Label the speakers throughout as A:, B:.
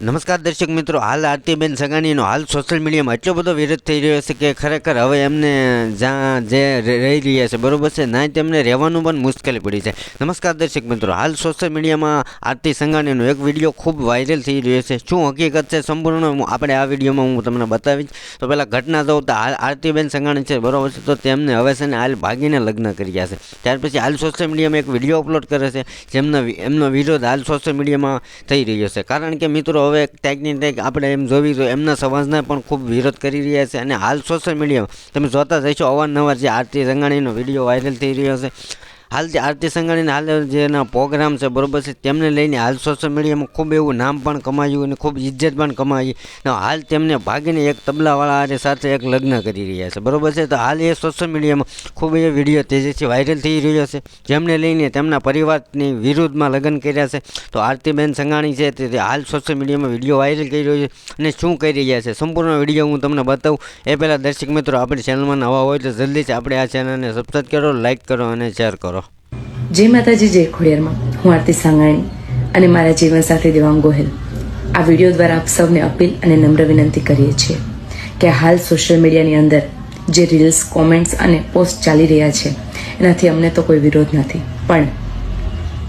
A: નમસ્કાર દર્શક મિત્રો, હાલ આરતીબેન સગાણીનો હાલ સોશિયલ મીડિયામાં એટલો બધો વિરોધ થઈ રહ્યો છે કે ખરેખર હવે એમને જ્યાં જે રહી રહી રહ્યા છે, બરોબર છે ના તેમને રહેવાનું પણ મુશ્કેલી પડી છે. નમસ્કાર દર્શક મિત્રો, હાલ સોશિયલ મીડિયામાં આરતી સંઘાણીનો એક વીડિયો ખૂબ વાયરલ થઈ રહ્યો છે. શું હકીકત છે સંપૂર્ણ? આપણે આ વિડીયોમાં હું તમને બતાવીશ. તો પહેલાં ઘટના તો હાલ આરતીબેન સંઘાણી છે, બરોબર છે, તો તેમને હવે છે ને હાલ ભાગીને લગ્ન કર્યા છે. ત્યાર પછી હાલ સોશિયલ મીડિયામાં એક વીડિયો અપલોડ કરે છે, જેમનો એમનો વિરોધ હાલ સોશિયલ મીડિયામાં થઈ રહ્યો છે. કારણ કે મિત્રો હવે ટેકની ટેક આપણે એમ જોવી જોઈએ. એમના સમાજને પણ ખૂબ વિરોધ કરી રહ્યા છે અને હાલ સોશિયલ મીડિયામાં તમે જોતા જઈશો અવારનવાર જે આરતી રંગાણીનો વીડિયો વાયરલ થઈ રહ્યો છે. હાલ આરતી સંઘાણીના હાલ જે એના પ્રોગ્રામ છે, બરોબર છે, તેમને લઈને હાલ સોશિયલ મીડિયામાં ખૂબ એવું નામ પણ કમાયું અને ખૂબ ઇજ્જત પણ કમાઈ. હાલ તેમને ભાગીને એક તબલાવાળા હારે સાથે એક લગ્ન કરી રહ્યા છે, બરોબર છે? તો હાલ એ સોશિયલ મીડિયામાં ખૂબ એ વીડિયો તેજીથી વાયરલ થઈ રહ્યો છે. જેમને લઈને તેમના પરિવારની વિરુદ્ધમાં લગ્ન કર્યા છે. તો આરતીબેન સંઘાણી છે, તે હાલ સોશિયલ મીડિયામાં વીડિયો વાયરલ કરી રહ્યો છે અને શું કરી રહ્યા છે? સંપૂર્ણ વીડિયો હું તમને બતાવું. એ પહેલાં દર્શક મિત્રો, આપણી ચેનલમાં નવા હોય તો જલ્દી જ આપણે આ ચેનલને સબસ્ક્રાઈબ કરો લાઇક કરો અને શેર કરો.
B: જય માતાજી જય ખોડિયારમાં હું આરતી સાંગાણી અને મારા જીવન સાથે દેવાંગ ગોહિલ. આ વીડિયો દ્વારા આપ સૌને અપીલ અને નમ્ર વિનંતી કરીએ છીએ કે હાલ સોશિયલ મીડિયાની અંદર જે રીલ્સ કોમેન્ટ્સ અને પોસ્ટ ચાલી રહ્યા છે, એનાથી અમને તો કોઈ વિરોધ નથી. પણ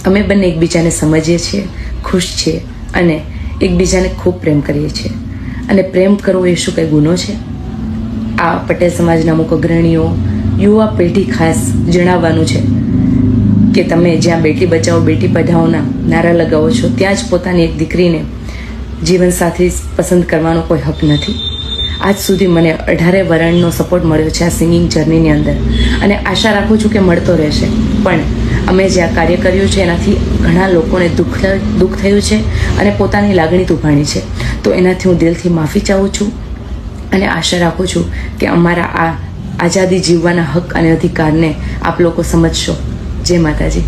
B: અમે બંને એકબીજાને સમજીએ છીએ, ખુશ છીએ અને એકબીજાને ખૂબ પ્રેમ કરીએ છીએ. અને પ્રેમ કરવો એ શું કંઈ ગુનો છે? આ પટેલ સમાજના અમુક અગ્રણીઓ, યુવા પેઢી ખાસ જણાવવાનું છે કે તમે જ્યાં બેટી બચાવો, બેટી પઢાઓના નારા લગાવો છો, ત્યાં જ પોતાની એક દીકરીને જીવનસાથી પસંદ કરવાનો કોઈ હક નથી. આજ સુધી મને અઢારે વરણનો સપોર્ટ મળ્યો છે આ સિંગિંગ જર્નીની અંદર. અને આશા રાખું છું કે મળતો રહેશે. પણ અમે જે આ કાર્ય કર્યું છે, એનાથી ઘણા લોકોને દુઃખ દુઃખ થયું છે અને પોતાની લાગણી દુભાણી છે. તો એનાથી હું દિલથી માફી ચાહું છું અને આશા રાખું છું કે અમારા આ આઝાદી જીવવાના હક અને અધિકારને આપ લોકો સમજશો. જય માતાજી.